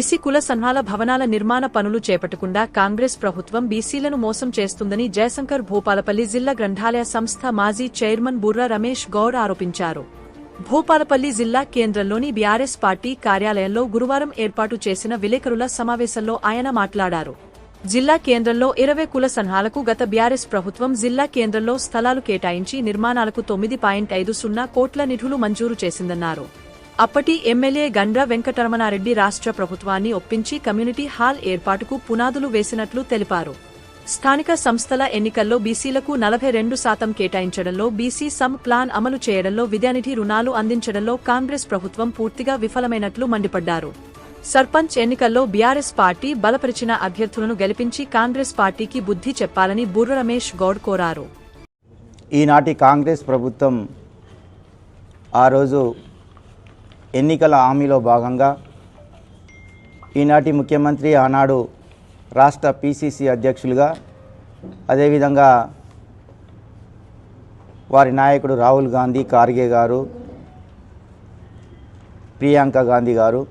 BC కుల సంఘాల భవనాల నిర్మాణ పనులు చేపట్టకుండా కాంగ్రెస్ ప్రభుత్వం బీసీలను మోసం చేస్తుందని జయశంకర్ భూపాలపల్లి జిల్లా గ్రంథాలయ సంస్థ మాజీ చైర్మన్ బుర్రా రమేష్ గౌడ్ ఆరోపించారు. భూపాలపల్లి జిల్లా కేంద్రంలోని బీఆర్ఎస్ పార్టీ కార్యాలయంలో గురువారం ఏర్పాటు చేసిన విలేకరుల సమావేశంలో ఆయన మాట్లాడారు. జిల్లా కేంద్రంలో ఇరవై కుల సంఘాలకు గత బీఆర్ఎస్ ప్రభుత్వం జిల్లా కేంద్రంలో స్థలాలు కేటాయించి నిర్మాణాలకు తొమ్మిది పాయింట్ ఐదు సున్నా కోట్ల నిధులు మంజూరు చేసిందన్నారు. అప్పటి ఎమ్మెల్యే గండ్ర వెంకటరమణారెడ్డి రాష్ట్ర ప్రభుత్వాన్ని ఒప్పించి కమ్యూనిటీ హాల్ ఏర్పాటుకు పునాదులు వేసినట్లు తెలిపారు. స్థానిక సంస్థల ఎన్నికల్లో బీసీలకు నలభై రెండు శాతం కేటాయించడంలో బీసీ సమ్ ప్లాన్ అమలు చేయడంలో విద్యానిధి రుణాలు అందించడంలో కాంగ్రెస్ ప్రభుత్వం పూర్తిగా విఫలమైనట్లు మండిపడ్డారు. సర్పంచ్ ఎన్నికల్లో బీఆర్ఎస్ పార్టీ బలపరిచిన అభ్యర్థులను గెలిపించి కాంగ్రెస్ పార్టీకి బుద్ధి చెప్పాలని బుర్ర రమేష్ గౌడ్ కోరారు. ఈనాటి కాంగ్రెస్ ప్రభుత్వం ఆ రోజు ఎన్నికల హామీలో భాగంగా ఈనాటి ముఖ్యమంత్రి ఆనాడు రాష్ట్ర పిసిసి అధ్యక్షులుగా అదేవిధంగా వారి నాయకుడు రాహుల్ గాంధీ ఖార్గే గారు ప్రియాంక గాంధీ గారు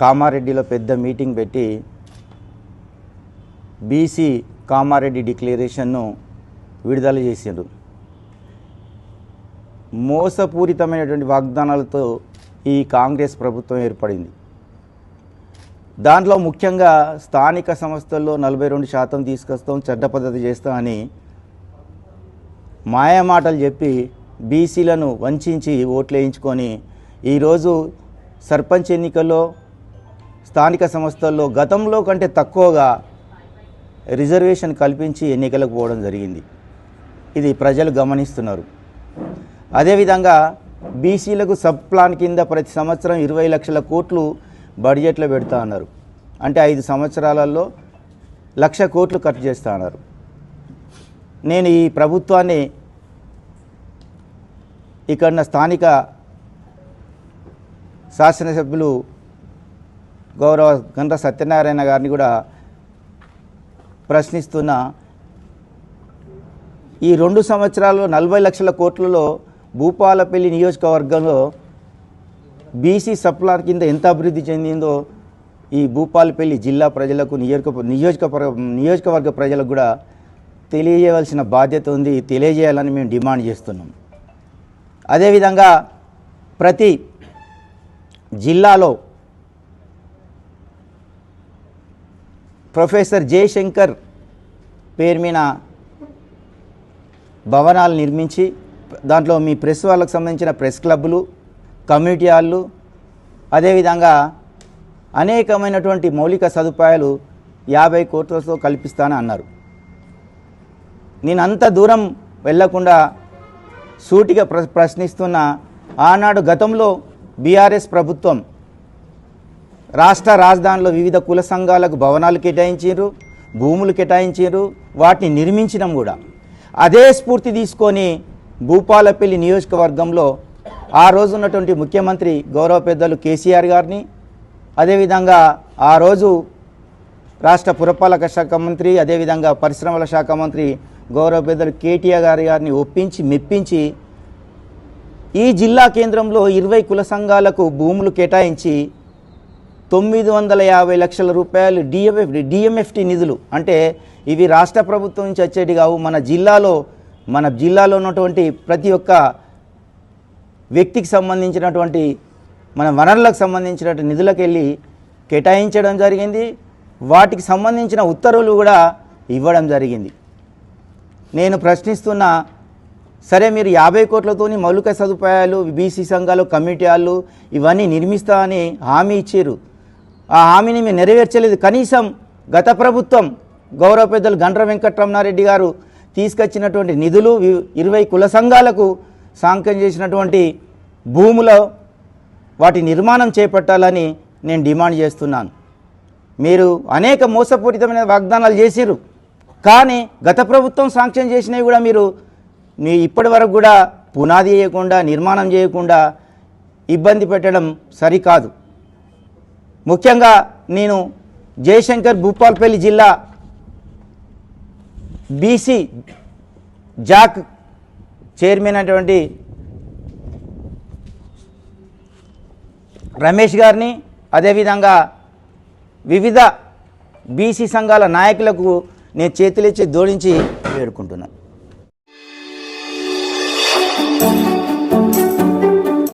కామారెడ్డిలో పెద్ద మీటింగ్ పెట్టి బీసీ కామారెడ్డి డిక్లరేషన్ను విడుదల చేసిండ్రు. మోసపూరితమైనటువంటి వాగ్దానాలతో ఈ కాంగ్రెస్ ప్రభుత్వం ఏర్పడింది. దాంట్లో ముఖ్యంగా స్థానిక సంస్థల్లో నలభై రెండు శాతం తీసుకొస్తాం చెడ్డ పద్ధతి చేస్తాం అని మాయమాటలు చెప్పి బీసీలను వంచి ఓట్లు వేయించుకొని ఈరోజు సర్పంచ్ ఎన్నికల్లో స్థానిక సంస్థల్లో గతంలో కంటే తక్కువగా రిజర్వేషన్ కల్పించి ఎన్నికలకు పోవడం జరిగింది. ఇది ప్రజలు గమనిస్తున్నారు. అదేవిధంగా బీసీలకు సబ్ ప్లాన్ కింద ప్రతి సంవత్సరం ఇరవై లక్షల కోట్లు బడ్జెట్లో పెడతా అన్నారు. అంటే ఐదు సంవత్సరాలలో లక్ష కోట్లు ఖర్చు చేస్తా అన్నారు. నేను ఈ ప్రభుత్వాన్ని ఇక్కడ స్థానిక శాసనసభ్యులు గౌరవ గంట సత్యనారాయణ గారిని కూడా ప్రశ్నిస్తున్న. ఈ రెండు సంవత్సరాల్లో నలభై లక్షల కోట్లలో భూపాలపల్లి నియోజకవర్గంలో బీసీ సప్లార్ కింద ఎంత అభివృద్ధి చెందిందో ఈ భూపాలపల్లి జిల్లా ప్రజలకు నియోజక నియోజకవర్గ నియోజకవర్గ ప్రజలకు కూడా తెలియజేయవలసిన బాధ్యత ఉంది తెలియజేయాలని మేము డిమాండ్ చేస్తున్నాం. అదేవిధంగా ప్రతి జిల్లాలో ప్రొఫెసర్ జయశంకర్ పేరు మీద భవనాలు నిర్మించి దాంట్లో మీ ప్రెస్ వాళ్ళకు సంబంధించిన ప్రెస్ క్లబ్లు కమ్యూనిటీ హాళ్ళు అదేవిధంగా అనేకమైనటువంటి మౌలిక సదుపాయాలు యాభై కోట్లతో కల్పిస్తానని అన్నారు. నేను అంత దూరం వెళ్ళకుండా సూటిగా ప్ర ప్రశ్నిస్తున్న ఆనాడు గతంలో బీఆర్ఎస్ ప్రభుత్వం రాష్ట్ర రాజధానిలో వివిధ కుల సంఘాలకు భవనాలు కేటాయించారు భూములు కేటాయించారు వాటిని నిర్మించడం కూడా. అదే స్ఫూర్తి తీసుకొని భూపాలపల్లి నియోజకవర్గంలో ఆ రోజు ఉన్నటువంటి ముఖ్యమంత్రి గౌరవ పెద్దలు కేసీఆర్ గారిని అదేవిధంగా ఆ రోజు రాష్ట్ర పురపాలక శాఖ మంత్రి అదేవిధంగా పరిశ్రమల శాఖ మంత్రి గౌరవ పెద్దలు కేటీఆర్ గారి గారిని ఒప్పించి మెప్పించి ఈ జిల్లా కేంద్రంలో ఇరవై కుల సంఘాలకు భూములు కేటాయించి తొమ్మిది వందల యాభై లక్షల రూపాయలు డిఎంఎఫ్ డిఎంఎఫ్టి నిధులు. అంటే ఇవి రాష్ట్ర ప్రభుత్వం నుంచి వచ్చేటి కావు మన జిల్లాలో మన జిల్లాలో ఉన్నటువంటి ప్రతి ఒక్క వ్యక్తికి సంబంధించినటువంటి మన వనరులకు సంబంధించినటువంటి నిధులకు వెళ్ళి కేటాయించడం జరిగింది. వాటికి సంబంధించిన ఉత్తర్వులు కూడా ఇవ్వడం జరిగింది. నేను ప్రశ్నిస్తున్న సరే మీరు యాభై కోట్లతోని మౌలిక సదుపాయాలు బీసీ సంఘాలు కమిటీ హాళ్ళు ఇవన్నీ నిర్మిస్తా అని హామీ ఇచ్చారు. ఆ హామీని మేము నెరవేర్చలేదు. కనీసం గత ప్రభుత్వం గౌరవ పెద్దలు గండ్ర వెంకట్రమణారెడ్డి గారు తీసుకొచ్చినటువంటి నిధులు వి- ఇరవై కుల సంఘాలకు సాంఖ్యం చేసినటువంటి భూములో వాటి నిర్మాణం చేపట్టాలని నేను డిమాండ్ చేస్తున్నాను. మీరు అనేక మోసపూరితమైన వాగ్దానాలు చేసిరు కానీ గత ప్రభుత్వం సాంక్షన్ చేసినవి కూడా మీరు మీ ఇప్పటి వరకు కూడా పునాది చేయకుండా నిర్మాణం చేయకుండా ఇబ్బంది పెట్టడం సరికాదు. ముఖ్యంగా నేను జయశంకర్ భూపాల్పల్లి జిల్లా బీసీ జాక్ చైర్మన్ అటువంటి రమేష్ గారిని అదేవిధంగా వివిధ బీసీ సంఘాల నాయకులకు నేను చేతులెచ్చి దోడించి వేడుకుంటున్నాను